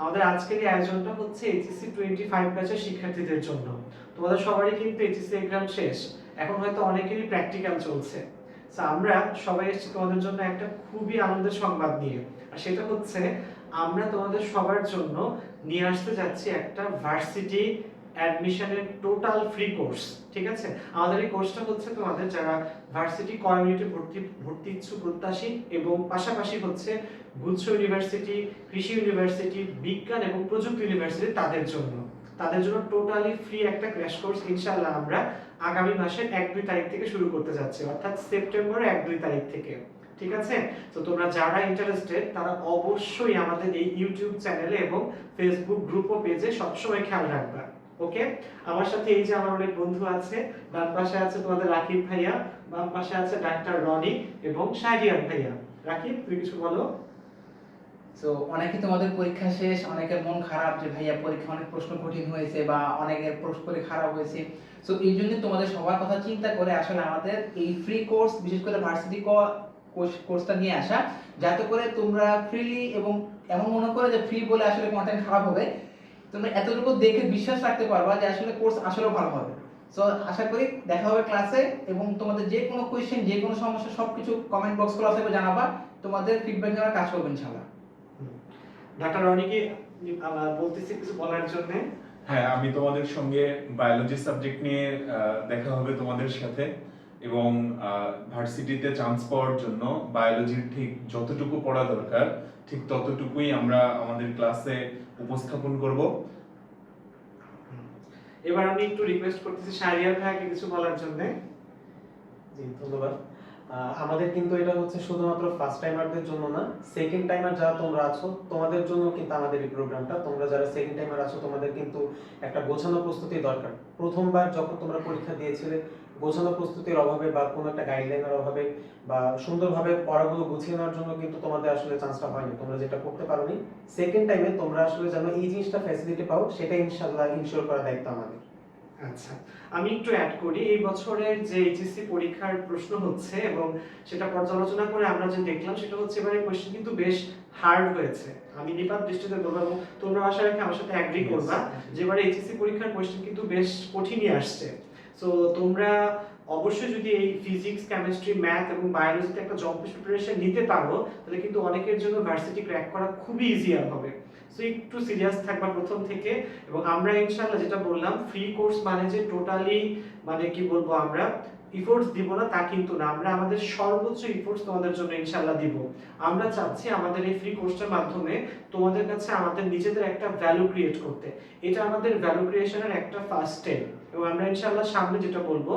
আমাদের আজকের এই আয়োজনটা হচ্ছে এইচএসসি টোয়েন্টি ফাইভ ব্যাচের শিক্ষার্থীদের জন্য। তোমাদের সবারই কিন্তু এইচএসসি এক্সাম শেষ। এখন হয়তো অনেকেরই প্র্যাকটিক্যাল চলছে। আমরা সবাই এসেছি তোমাদের জন্য একটা খুবই আনন্দের সংবাদ নিয়ে। আর সেটা হচ্ছে, আমরা তোমাদের সবার জন্য নিয়ে আসতে যাচ্ছি একটা ভার্সিটি অ্যাডমিশনের টোটাল ফ্রি কোর্স, ঠিক আছে? আমাদের এই কোর্সটা হচ্ছে তোমাদের যারা ভার্সিটি কমিউনিটি ভর্তি ভর্তি ইচ্ছুক প্রত্যাশী এবং পাশাপাশি হচ্ছে গুচ্ছ ইউনিভার্সিটি, কৃষি ইউনিভার্সিটি, বিজ্ঞান এবং প্রযুক্তি ইউনিভার্সিটি তাদের জন্য। তাদের জন্য টোটালি ফ্রি একটা ক্র্যাশ কোর্স ইনশাআল্লাহ আমরা আগামী মাসের এক, দুই তারিখ থেকে শুরু করতে যাচ্ছি, অর্থাৎ সেপ্টেম্বরের এক, দুই তারিখ থেকে, ঠিক আছে? তো তোমরা যারা ইন্টারেস্টেড তারা অবশ্যই আমাদের এই ইউটিউব চ্যানেলে এবং ফেসবুক গ্রুপ ও পেজে সবসময় খেয়াল রাখবা। ওকে আমার সাথে এই যে আমার অনেক বন্ধু আছে ডান পাশে আছে তোমাদের রাকিব ভাইয়া, বাম পাশে আছে ডাক্তার রনি এবং শাহরিয়ার ভাইয়া। রাকিব তুই কিছু বলো? তো অনেকে তোমাদের পরীক্ষা শেষ, অনেকের মন খারাপ যে ভাইয়া পরীক্ষা অনেক প্রশ্ন কঠিন হয়েছে বা অনেকের প্রশ্ন করে খারাপ হয়েছে। সো এই জন্য তোমাদের সবার কথা চিন্তা করে আসলে আমাদের এই ফ্রি কোর্স বিশেষ করে ভার্সিটি কোর্সটা নিয়ে আসা। যাতে করে তোমরা ফ্রিলি এবং এমন মনে করে যে ফ্রি বলে আসলে কন্টেন্ট খারাপ হবে। তোমরা এতটুকু দেখে বিশ্বাস রাখতে পারবা যে আসলে কোর্স আসলে ভালো হবে। সো আশা করি দেখা হবে ক্লাসে এবং তোমাদের যে কোনো কোয়েশ্চেন যে কোনো সমস্যা সবকিছু কমেন্ট বক্স খোলা থাকবে জানাবা। তোমাদের ফিডব্যাক নেওয়ার কাজ করবেন ইনশাআল্লাহ। ডাক্তার রনিকে বলতেছি কিছু বলার জন্য? হ্যাঁ আমি তোমাদের সঙ্গে বায়োলজি সাবজেক্ট নিয়ে আহ, দেখা হবে তোমাদের সাথে। এবং ভার্সিটিতে চান্স পাওয়ার জন্য বায়োলজির ঠিক যতটুকু পড়া দরকার ঠিক ততটুকুই আমরা আমাদের ক্লাসে উপস্থাপন করব। এবার আমি একটু রিকোয়েস্ট করতেছি শাহরিয়ার ভাইকে কিছু বলার জন্য। জি ধন্যবাদ। আহ, আমাদের কিন্তু এটা হচ্ছে শুধুমাত্র ফার্স্ট টাইমারদের জন্য না সেকেন্ড টাইমার যারা তোমরা আছো তোমাদের জন্য কিন্তু আমাদের এই প্রোগ্রামটা তোমরা যারা সেকেন্ড টাইমার আছো তোমাদের কিন্তু একটা গোছানো প্রস্তুতি দরকার। প্রথমবার যখন তোমরা পরীক্ষা দিয়েছিলে গোছানো প্রস্তুতির অভাবে বা কোনো একটা গাইডলাইনের অভাবে বা সুন্দরভাবে পড়াগুলো গুছিয়ে নেওয়ার জন্য কিন্তু তোমাদের আসলে চান্সটা হয়নি। তোমরা যেটা করতে পারোনি সেকেন্ড টাইমে তোমরা আসলে যেন এই জিনিসটা ফ্যাসিলিটি পাও সেটা ইনশাল্লাহ ইনশিওর করার দায়িত্ব আমাদের। আচ্ছা আমি একটু অ্যাড করি। এই বছরের যে এইচএসসি পরীক্ষার প্রশ্ন হচ্ছে এবং সেটা পর্যালোচনা করে আমরা যে দেখলাম সেটা হচ্ছে এবারে কোশ্চেন কিন্তু বেশ হার্ড হয়েছে। আমি নিপাত দৃষ্টিতে বলব এবং তোমরা আশা রাখি আমার সাথে অ্যাগ্রি করবা যে এবারে এইচএসসি পরীক্ষার কোশ্চেন কিন্তু বেশ কঠিনই আসছে। সো তোমরা অবশ্যই যদি এই ফিজিক্স কেমিস্ট্রি ম্যাথ এবং বায়োলজিতে একটা জব প্রিপারেশন নিতে পারো, তাহলে কিন্তু অনেকের জন্য ভার্সিটি ক্র্যাক করা খুবই ইজিয়ার হবে। সো একটু সিরিয়াস থাকবা প্রথম থেকে এবং আমরা ইনশাআল্লাহ যেটা বললাম ফ্রি কোর্স মানে যে টোটালি মানে কি বলব আমরা ইফোর্টস দিব না তা কিন্তু না। আমরা আমাদের সর্বোচ্চ ইফোর্টস তোমাদের জন্য ইনশাআল্লাহ দিব। আমরা চাচ্ছি আমাদের এই ফ্রি কোর্সটার মাধ্যমে তোমাদের কাছে আমাদের নিজেদের একটা ভ্যালু ক্রিয়েট করতে। এটা আমাদের ভ্যালু ক্রিয়েশনের একটা ফার্স্ট স্টেপ এবং আমরা ইনশাআল্লাহ সামনে যেটা বলব,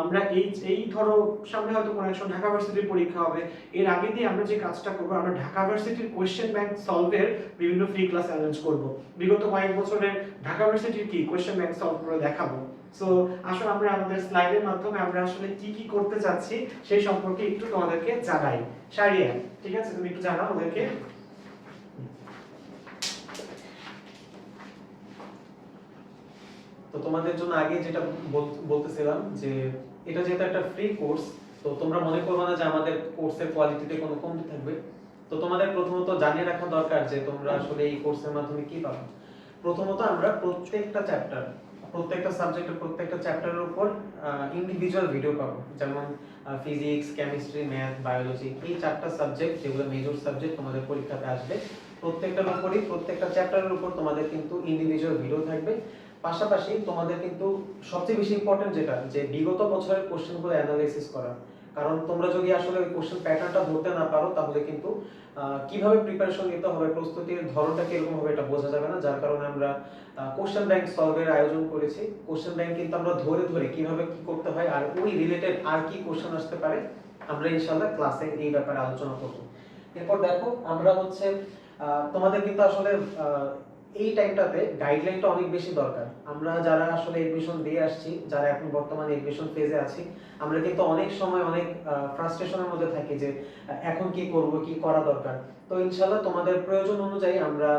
আমরা এই এই ধরো সামনে হয়তো কোনো একসময় ঢাকা ভার্সিটির পরীক্ষা হবে, এর আগে দিয়ে আমরা যে কাজটা করব, আমরা ঢাকা ভার্সিটির কোয়েশ্চেন ব্যাংক সলভের বিভিন্ন ফ্রি ক্লাস অ্যারেঞ্জ করব। বিগত কয়েক বছরের ঢাকা ভার্সিটির কি কোয়েশ্চেন ব্যাংক সলভ করে দেখাবো? সো আসলে আমরা আমাদের স্লাইডের মাধ্যমে আমরা আসলে কি কি করতে যাচ্ছি সেই সম্পর্কে একটু তোমাদেরকে জানাই। সারিয়া, ঠিক আছে? তুমি একটু জানাও ওদেরকে। তো তোমাদের জন্য আগে যেটা বলতেছিলাম যে এটা যেহেতু একটা ফ্রি কোর্স তো তোমরা মনে করবে না যে আমাদের কোর্সের কোয়ালিটিতে কোনো কমতি থাকবে। তো তোমাদের প্রথমত জানিয়ে রাখা দরকার যে তোমরা আসলে এই কোর্সের মাধ্যমে কি পাবে। প্রথমত আমরা প্রত্যেকটা চ্যাপ্টার প্রত্যেকটা সাবজেক্টের প্রত্যেকটা চ্যাপ্টারের উপর ইন্ডিভিজুয়াল ভিডিও পাবো। যেমন ফিজিক্স কেমিস্ট্রি ম্যাথ বায়োলজি এই চারটা সাবজেক্ট যেগুলো মেজর সাবজেক্ট তোমাদের পরীক্ষাতে আসবে, প্রত্যেকটার উপরই, প্রত্যেকটা চ্যাপ্টারের উপর তোমাদের কিন্তু ইন্ডিভিজুয়াল ভিডিও থাকবে। পাশাপাশি তোমাদের কিন্তু সবচেয়ে বেশি ইম্পর্টেন্ট যেটা, যে বিগত বছরের কোশ্চেনগুলো অ্যানালাইসিস করা। কারণ তোমরা যদি আসলে কোশ্চেন প্যাটার্নটা ধরতে না পারো, তাহলে কিন্তু কীভাবে প্রিপারেশন নিতে হবে, প্রস্তুতির ধরনটা কীরকম হবে এটা বোঝা যাবে না। যার কারণে আমরা কোশ্চেন ব্যাংক সলভের আয়োজন করেছি। কোশ্চেন ব্যাংক কিন্তু আমরা ধরে ধরে কীভাবে কি করতে হয় আর ওই রিলেটেড আর কি কোশ্চেন আসতে পারে, আমরা ইনশাআল্লাহ ক্লাসে এই ব্যাপারে আলোচনা করব। এরপর দেখো, আমরা হচ্ছে তোমাদের কিন্তু আসলে এই টাইমটাতে গাইডলাইনটা অনেক বেশি দরকার। আমরা যারা আসলে এডমিশন দিয়ে আসছি, যারা এখন বর্তমানে এডমিশন ফেজে আছি, আমরা কিন্তু অনেক সময় অনেক ফ্রাস্ট্রেশনের মধ্যে থাকি যে এখন কি করব, কি করা দরকার। তো ইনশাআল্লাহ তোমাদের প্রয়োজন অনুযায়ী আমরা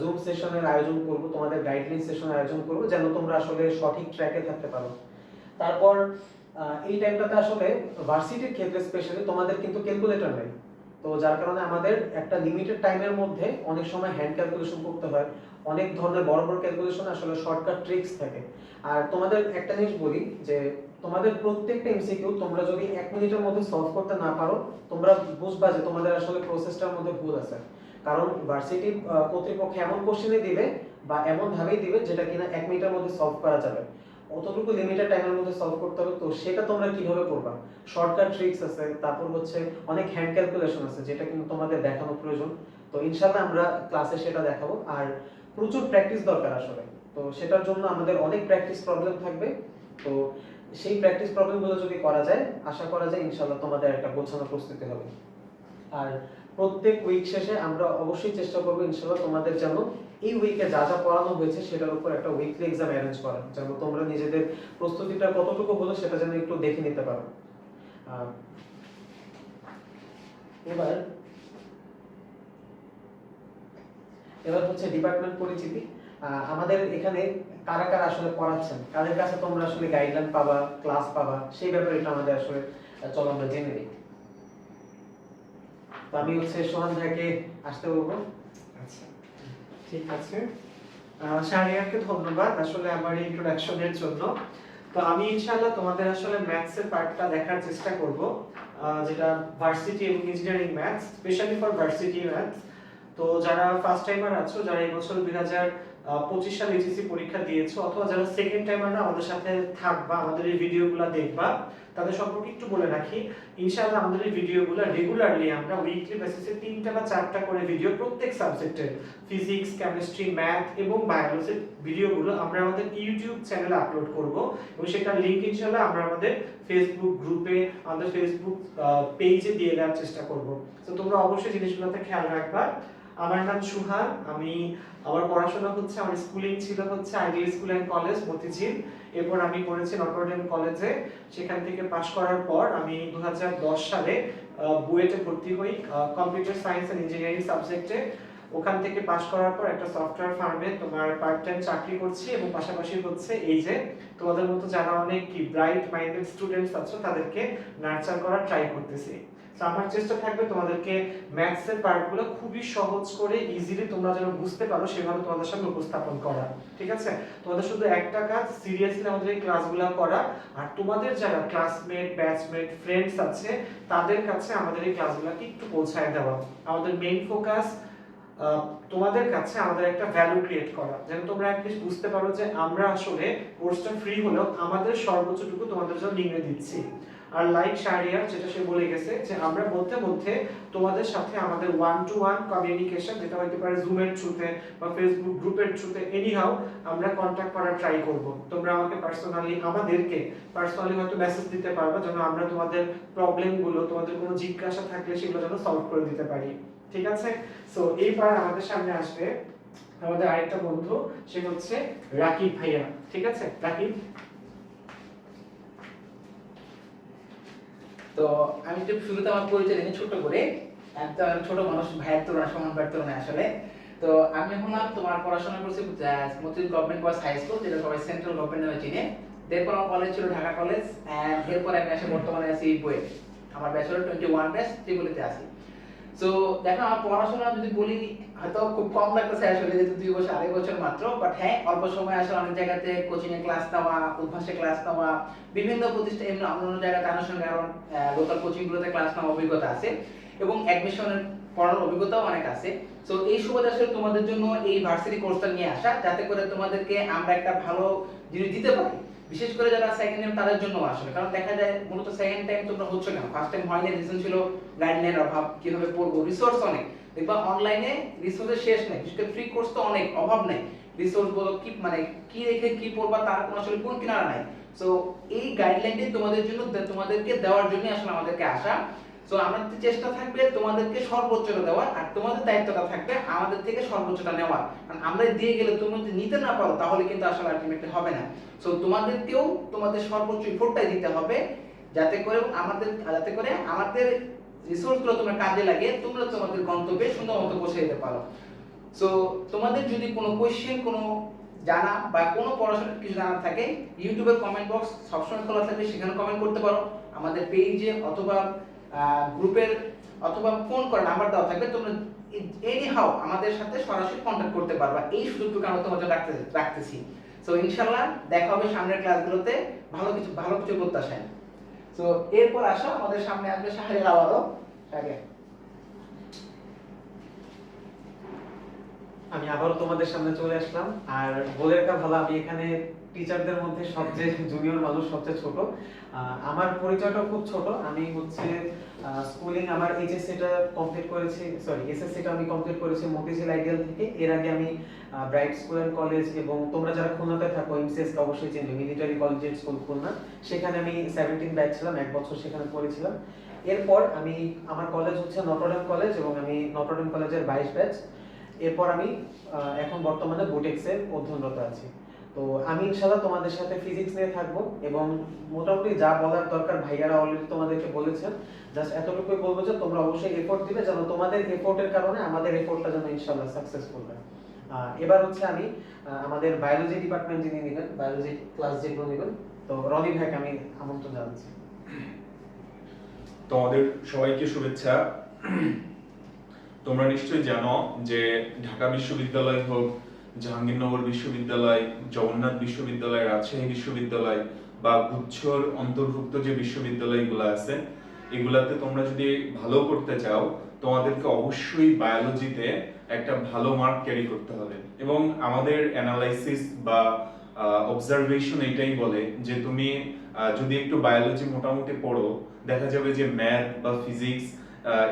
জুম সেশনের আয়োজন করব, তোমাদের গাইডলাইন সেশনের আয়োজন করব, যেন তোমরা আসলে সঠিক ট্র্যাকে থাকতে পারো। তারপর এই টাইমটাতে আসলে ভার্সিটির ক্ষেত্রে স্পেশালি তোমাদের কিন্তু ক্যালকুলেটর নেই। তো যার কারণে আমাদের একটা লিমিটেড টাইমের মধ্যে অনেক সময় হ্যান্ড ক্যালকুলেশন করতে হয়। অনেক ধরনের বড় বড় ক্যালকুলেশন আসলে শর্টকাট ট্রিক্স থাকে। আর তোমাদের একটা জিনিস বলি যে, তোমাদের প্রত্যেকটা এমসিকিউ তোমরা যদি এক মিনিটের মধ্যে সলভ করতে না পারো, তোমরা বুঝবা যে তোমাদের আসলে প্রসেসটার মধ্যে ভুল আছে। কারণ ভার্সিটি কর্তৃপক্ষ এমন কোশ্চেনই দিবে বা এমন ভাবেই দিবে যেটা কিনা এক মিনিটের মধ্যে সলভ করা যাবে। অতটুকু লিমিটেড টাইমের মধ্যে সলভ করতে হবে? তো সেটা তোমরা কীভাবে করবা? শর্টকাট ট্রিক্স আছে, তারপর হচ্ছে অনেক হ্যান্ড ক্যালকুলেশন আছে, যেটা কিন্তু তোমাদের দেখানো প্রয়োজন। তো ইনশাআল্লাহ আমরা ক্লাসে সেটা দেখাবো। আর প্রচুর প্র্যাকটিস দরকার আসলে। তো সেটার জন্য আমাদের অনেক প্র্যাকটিস প্রবলেম থাকবে। তো সেই প্র্যাকটিস প্রবলেমগুলো যদি করা যায়, আশা করা যায় ইনশাআল্লাহ তোমাদের একটা গোছানো প্রস্তুতি হবে। আর প্রত্যেক উইক শেষে আমরা অবশ্যই চেষ্টা করব ইনশাআল্লাহ তোমাদের যেন এই উইকে যা যা পড়ানো হয়েছে সেটার উপর একটা উইকলি এক্সাম অ্যারেঞ্জ করা, যেন তোমরা নিজেদের প্রস্তুতিটা কতটুকু হলো সেটা যেন একটু দেখে নিতে পারো। এবার এবার হচ্ছে ডিপার্টমেন্ট পরিচিতি। আমাদের এখানে কারা কারা আসলে পড়াচ্ছেন, কাদের কাছে তোমরা আসলে গাইডলাইন পাবা ক্লাস পাবা, সেই ব্যাপারে একটু আমাদের আসলে চলো আমরা জেনে নিই। তো আমি হচ্ছে সোহান ভাইকে আসতে বলব। আচ্ছা। ঠিক আছে। শাহরিয়ারকে ধন্যবাদ আসলে আমার এই ইন্ট্রোডাকশনের জন্য। তো আমি ইনশাআল্লাহ তোমাদের আসলে ম্যাথসের পার্টটা দেখার চেষ্টা করব যেটা ভার্সিটি এবং engineering maths specially for varsity maths তো যারা ফার্স্ট টাইমার আছো যারা এই বছর দুই হাজার পঁচিশ সালে এইচএসসি পরীক্ষা দিয়েছ, অথবা যারা সেকেন্ড টাইমাররা আমাদের সাথে থাকবা, আমাদের এই ভিডিওগুলো দেখবা। তাদের সম্পর্কে একটু বলে রাখি। ইনশাআল্লাহ আমাদের এই ভিডিওগুলো রেগুলারলি আমরা উইকলি বেসিসে তিনটা বা চারটা করে ভিডিও প্রত্যেক সাবজেক্টের ফিজিক্স কেমিস্ট্রি ম্যাথ এবং বায়োলজির ভিডিওগুলো আমরা আমাদের ইউটিউব চ্যানেলে আপলোড করব। এবং সেটার লিংক ইনশাআল্লাহ আমরা আমাদের ফেসবুক গ্রুপে আমাদের ফেসবুক পেজে দিয়ে দেওয়ার চেষ্টা করব। তো তোমরা অবশ্যই জিনিসগুলোতে খেয়াল রাখবা। আমার নাম সুহান, আমি আমার পড়াশোনা হচ্ছে, আমার স্কুলিং ছিল হচ্ছে ideal school and college, Motijheel. এরপর আমি পড়েছি নটরডেম কলেজে। সেখান থেকে পাশ করার পর আমি দু হাজার দশ সালে বুয়েটে ভর্তি হই কম্পিউটার সায়েন্স অ্যান্ড ইঞ্জিনিয়ারিং সাবজেক্টে। ওখান থেকে পাশ করার পর একটা সফটওয়্যার ফার্মে তোমার পার্ট টাইম চাকরি করছি এবং পাশাপাশি হচ্ছে এই যে, তোমাদের মতো যারা অনেক কি ব্রাইট মাইন্ডেড স্টুডেন্টস আছো, তাদেরকে নার্চার করার ট্রাই করতেছি। আমার চেষ্টা থাকবে তোমাদেরকে ম্যাথসের পার্টগুলো খুবই সহজ করে ইজিলি তোমরা যেন বুঝতে পারো, সেভাবে তোমাদের সামনে উপস্থাপন করা। ঠিক আছে? তোমাদের শুধু একটা কাজ সিরিয়াসলি আমাদের এই ক্লাসগুলো করা। আর তোমাদের যারা ক্লাসমেট ব্যাচমেট ফ্রেন্ডস আছে, তাদের কাছে আমাদের এই ক্লাসগুলোকে একটু পৌঁছায় দেওয়া। আমাদের মেইন ফোকাস তোমাদের কাছে আমাদের একটা ভ্যালু ক্রিয়েট করা। যেন তোমরা অ্যাটলিস্ট বুঝতে পারো যে আমরা আসলে কোর্সটা ফ্রি হলেও আমাদের সর্বোচ্চটুকু তোমাদের জন্য নিয়ে দিচ্ছি। আর লাইক শারিয়ার, যেটা সে বলে গেছে যে আমরা মধ্যে মধ্যে তোমাদের সাথে আমাদের ওয়ান টু ওয়ান কমিউনিকেশন যেটা হতে পারে জুমের থ্রুতে বা ফেসবুক গ্রুপের থ্রুতে এনিহাও আমরা কন্ট্যাক্ট করার ট্রাই করব। তোমরা আমাকে পার্সোনালি আমাদেরকে পার্সোনালি হয়তো মেসেজ দিতে পারবে যেন আমরা তোমাদের প্রবলেমগুলো তোমাদের কোনো জিজ্ঞাসা থাকলে সেগুলো যেন সলভ করে দিতে পারি। ঠিক আছে? সো এইবার আমাদের সামনে আসবে আমাদের আরেকটা বন্ধু, সে হচ্ছে রাকিব ভাইয়া। ঠিক আছে? রাকিব? তো আমি একটু শুরুতে আমার পরিচয় দিই ছোট করে। একদম ছোট মানুষ, ভাইয়ের তুলনা সমান ভাইয়ের তুলনায় আসলে। তো আমি হলাম তোমার পড়াশোনা করছি Motiur government boys high school, যেটা সবাই সেন্ট্রাল গভর্নমেন্ট নামে চিনে। এরপর আমার কলেজ ছিল ঢাকা কলেজ এরপর আমি আসে বর্তমানে আছি বইয়ে আমার ব্যাচেলর টোয়েন্টি ওয়ান ব্যাচ ত্রিপুলিতে আছি। তো দেখো, আমার পড়াশোনা যদি বলি, হয়তো খুব কম লাগতেছে আসলে যেহেতু দুই বছর, আড়াই বছর মাত্র। বাট হ্যাঁ অল্প সময় আসলে অনেক জায়গাতে কোচিং এ ক্লাস নেওয়া, উদ্ভাসে ক্লাস নেওয়া, বিভিন্ন প্রতিষ্ঠান এমনি অন্য জায়গাতে আনুষ্ঠানিক আরও লোকাল কোচিং গুলোতে ক্লাস নেওয়ার অভিজ্ঞতা আছে। এবং অ্যাডমিশনের পড়ানোর অভিজ্ঞতাও অনেক আছে। তো এই সুবাদে আসলে তোমাদের জন্য এই ভার্সিটি কোর্সটা নিয়ে আসা, যাতে করে তোমাদেরকে আমরা একটা ভালো জিনিস দিতে পারি। বিশেষ করে যারা সেকেন্ড টাইম তাদের জন্য আসলে। কারণ দেখা যায়, মূলত সেকেন্ড টাইম তোমরা হচ্ছে কেন? ফার্স্ট টাইম হয়নি রিজন ছিল গাইডলাইনের অভাব, কীভাবে পড়ব? রিসোর্স অনেক। দেখবা অনলাইনে রিসোর্সের শেষ নেই। বিশেষ করে ফ্রি কোর্স তো অনেক, অভাব নেই। রিসোর্স বলো কি মানে কি রেখে কি পড়বা, তার কোনো আসলে কোন কিনারা নাই। সো এই গাইডলাইনটি তোমাদের জন্য, তোমাদেরকে দেওয়ার জন্য আসলে আমাদেরকে আসা। সো আমাদের চেষ্টা থাকবে তোমাদেরকে সর্বোচ্চটা দেওয়ার আর তোমাদের দায়িত্বটা থাকবে আমাদের থেকে সর্বোচ্চটা নেওয়ার। কারণ আমরা দিয়ে গেলে তোমরা যদি নিতে না পারো, তাহলে কিন্তু আসলে আলটিমেটলি হবে না। সো তোমাদেরকেও তোমাদের সর্বোচ্চ এফোর্টটাই দিতে হবে যাতে করে আমাদের, যাতে করে আমাদের রিসোর্সগুলো তোমরা কাজে লাগে তোমরা তোমাদের গন্তব্যে সুন্দর মতো পৌঁছে যেতে পারো। সো তোমাদের যদি কোনো কোয়েশ্চেন কোনো জানা বা কোনো পড়াশোনার কিছু জানার থাকে ইউটিউবের কমেন্ট বক্স সবসময় খোলা থাকবে সেখানে কমেন্ট করতে পারো। আমাদের পেজে অথবা গ্রুপের অথবা ফোন করে নাম্বার দেওয়া থাকবে, তোমরা এনি হাও আমাদের সাথে সরাসরি কন্ট্যাক্ট করতে পারবা। এই সুযোগটুকু আমরা জন্য রাখতে রাখতেছি। সো ইনশাল্লাহ দেখা হবে সামনের ক্লাসগুলোতে। ভালো কিছু ভালো কিছু প্রত্যাশায়। সো এরপর আসো, আমাদের সামনে আসবে শাহরিয়ার আবারও শাহরিয়ার আমি আবারও তোমাদের সামনে চলে আসলাম। আর বলে রাখা ভালো, আমি এখানে টিচারদের মধ্যে সবচেয়ে জুনিয়র মানুষ, সবচেয়ে ছোট। আমার পরিচয়টা খুব ছোট। আমি হচ্ছে স্কুলিং আমার এইচএসসিটা কমপ্লিট করেছি সরি এসএসসিটা আমি কমপ্লিট করেছি মতিঝিল আইডিয়াল থেকে। এর আগে আমি ব্রাইট স্কুল অ্যান্ড কলেজ এবং তোমরা যারা খুলনাতে থাকো এমসিএস অবশ্যই চিনবে মিলিটারি কলেজিয়েট স্কুল খুলনা। সেখানে আমি সেভেন্টিন ব্যাচ ছিলাম, এক বছর সেখানে পড়েছিলাম। এরপর আমি, আমার কলেজ হচ্ছে নটরডেম কলেজ এবং আমি নটরডেম কলেজের বাইশ ব্যাচ এরপর আমি এখন বর্তমানে বুটেক্সের অধ্যয়নরত আছি। তো আমি ইনশাল্লাহ তোমাদের সাথে ফিজিক্স নিয়ে থাকব এবং মোটামুটি যা বলার দরকার ভাইয়ারা অলরেডি তোমাদেরকে বলেছেন। জাস্ট এতটুকুই বলব যে তোমরা অবশ্যই এফোর্ট দিবে যেন তোমাদের এফোর্টের কারণে আমাদের এফোর্টটা যেন ইনশাল্লাহ সাকসেসফুল হয়। এবার হচ্ছে আমি আমাদের বায়োলজি ডিপার্টমেন্ট যিনি নেবেন বায়োলজি ক্লাস যেগুলো নেবেন, তো রনি ভাইকে আমি আমন্ত্রণ জানাচ্ছি। তোমাদের সবাইকে শুভেচ্ছা। তোমরা নিশ্চয়ই জানো যে ঢাকা বিশ্ববিদ্যালয় হোক জাহাঙ্গীরনগর বিশ্ববিদ্যালয়, জগন্নাথ বিশ্ববিদ্যালয় রাজশাহী বিশ্ববিদ্যালয় বা গুচ্ছর অন্তর্ভুক্ত যে বিশ্ববিদ্যালয়গুলো আছে, এগুলাতে তোমরা যদি ভালো করতে চাও, তোমাদেরকে অবশ্যই বায়োলজিতে একটা ভালো মার্ক ক্যারি করতে হবে। এবং আমাদের অ্যানালাইসিস বা অবজারভেশন এটাই বলে যে তুমি যদি একটু বায়োলজি মোটামুটি পড়ো, দেখা যাবে যে ম্যাথ বা ফিজিক্স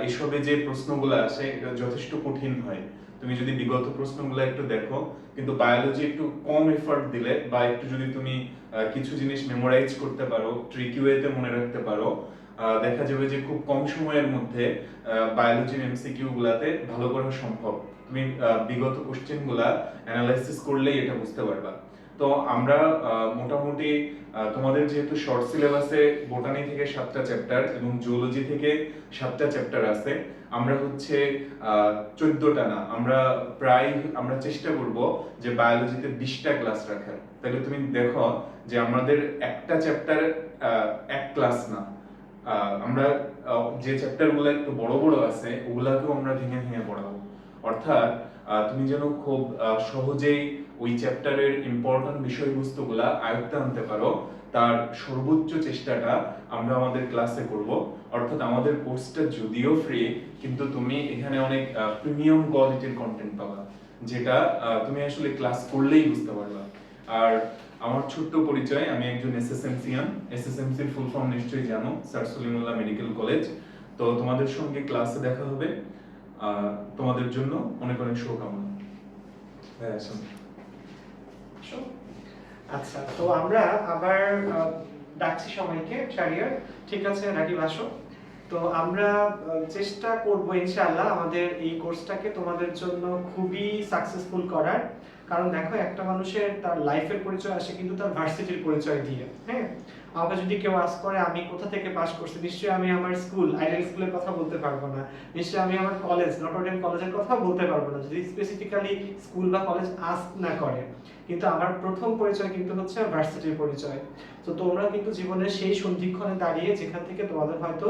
এসবে যে প্রশ্নগুলো আসে, এটা যথেষ্ট কঠিন হয়। তুমি যদি বিগত প্রশ্নগুলো একটু দেখো, কিন্তু বায়োলজি একটু কম এফর্ট দিলে বা একটু যদি তুমি কিছু জিনিস মেমোরাইজ করতে পারো ট্রিকি ওয়েতে মনে রাখতে পারো দেখা যাবে যে খুব কম সময়ের মধ্যে বায়োলজির এমসিকিউ গুলাতে ভালো করা সম্ভব। তুমি বিগত কোশ্চেনগুলা অ্যানালাইসিস করলেই এটা বুঝতে পারবা। তো আমরা মোটামুটি তোমাদের যেহেতু শর্ট সিলেবাসে বোটানি থেকে সাতটা চ্যাপ্টার এবং জুওলজি থেকে সাতটা চ্যাপ্টার আছে আমরা হচ্ছে চোদ্দটা না, আমরা প্রায়, আমরা চেষ্টা করব যে বায়োলজিতে বিশটা ক্লাস রাখার। তাহলে তুমি দেখো যে আমাদের একটা চ্যাপ্টার এক ক্লাস না। আমরা যে চ্যাপ্টারগুলো একটু বড় বড় আছে, ওগুলাকেও আমরা ভেঙে ভেঙে পড়াবো। অর্থাৎ তুমি যেন খুব সহজেই ওই চ্যাপ্টারের ইম্পর্টেন্ট বিষয়বস্তুগুলা আয়ত্তে আনতে পারো তার সর্বোচ্চ চেষ্টাটা আমরা আমাদের ক্লাসে করব। অর্থাৎ আমাদের কোর্সটা যদিও ফ্রি কিন্তু তুমি এখানে অনেক প্রিমিয়াম কোয়ালিটির কন্টেন্ট পাবা, যেটা তুমি আসলে ক্লাস করলেই বুঝতে পারবা। আর আমার ছোট্ট পরিচয়, আমি একজন এসএসএমসিয়ান এসএসএমসির ফুল ফর্ম নিশ্চয়ই জানো, স্যার সলিমুল্লাহ মেডিকেল কলেজ। তো তোমাদের সঙ্গে ক্লাসে দেখা হবে তোমাদের জন্য অনেক অনেক শুভকামনা। হ্যাঁ। আচ্ছা তো আমরা আবার ডাকছি সবাইকে শারিয়ার ঠিক আছে, রাকিব, আসো। তো আমরা চেষ্টা করব ইনশাআল্লাহ আমাদের এই কোর্সটাকে তোমাদের জন্য খুবই সাকসেসফুল করার। কারণ দেখো, একটা মানুষের তার লাইফের পরিচয় আসে, কিন্তু তার ভার্সিটির পরিচয় দিয়ে হ্যাঁ? আমাকে যদি কেউ আস করে, আমি কোথা থেকে পাস করছি? নিশ্চয়ই আমি আমার স্কুল আইডিয়াল স্কুলের কথা বলতে পারব না। নিশ্চয়ই আমি আমার কলেজ নটরডেম কলেজের কথা বলতে পারব না, যদি স্পেসিফিক্যালি স্কুল বা কলেজ আস না করে। কিন্তু আমার প্রথম পরিচয় কিন্তু হচ্ছে ভার্সিটির পরিচয়। তো তোমরা কিন্তু জীবনের সেই সন্ধিক্ষণে দাঁড়িয়ে যেখান থেকে তোমাদের হয়তো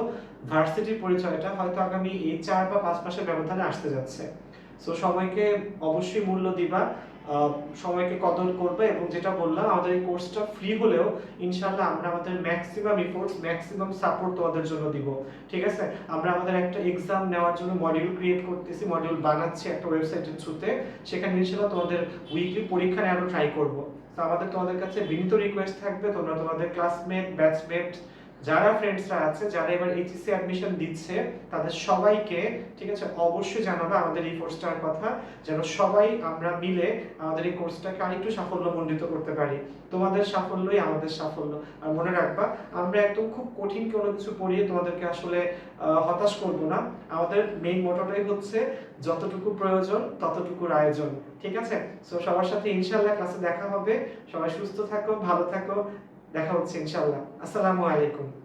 ভার্সিটির পরিচয়টা হয়তো আগামী এই চার বা পাঁচ মাসের ব্যবধানে আসতে যাচ্ছে। সো সময়কে অবশ্যই মূল্য দিবা। সময়কে কদর করবে এবং যেটা বললাম, আমাদের এই কোর্সটা ফ্রি হলেও ইনশাআল্লাহ আমরা আমাদের ম্যাক্সিমাম এফোর্টস ম্যাক্সিমাম সাপোর্ট তোমাদের জন্য দিব। ঠিক আছে? আমরা আমাদের একটা এক্সাম নেওয়ার জন্য মডিউল ক্রিয়েট করতেছি মডিউল বানাচ্ছি একটা ওয়েবসাইটের থ্রুতে সেখানে ইনশাআল্লাহ তোমাদের উইকলি পরীক্ষা নেওয়ারও ট্রাই করব। তো আমাদের তোমাদের কাছে বিনীত রিকোয়েস্ট থাকবে, তোমরা তোমাদের ক্লাসমেট ব্যাচমেট যারা ফ্রেন্ডসরা আছে, যারা এবার এইচএসসি অ্যাডমিশন দিচ্ছে, তাদের সবাইকে, ঠিক আছে, অবশ্যই জানাবে আমাদের এই কোর্সটার কথা, যেন সবাই আমরা মিলে আমাদের এই কোর্সটাকে আরেকটু সাফল্যমণ্ডিত করতে পারি। তোমাদের সাফল্যই আমাদের সাফল্য। আর মনে রাখবা, আমরা একদম খুব কঠিন কোনো কিছু পড়িয়ে তোমাদেরকে আসলে হতাশ করব না। আমাদের মেইন মোটোটাই হচ্ছে, যতটুকু প্রয়োজন, ততটুকুর আয়োজন। ঠিক আছে? সো সবার সাথে ইনশাআল্লাহ ক্লাসে দেখা হবে। সবাই সুস্থ থাকো, ভালো থাকো। দেখা হচ্ছে ইনশাআল্লাহ। আসসালামু আলাইকুম।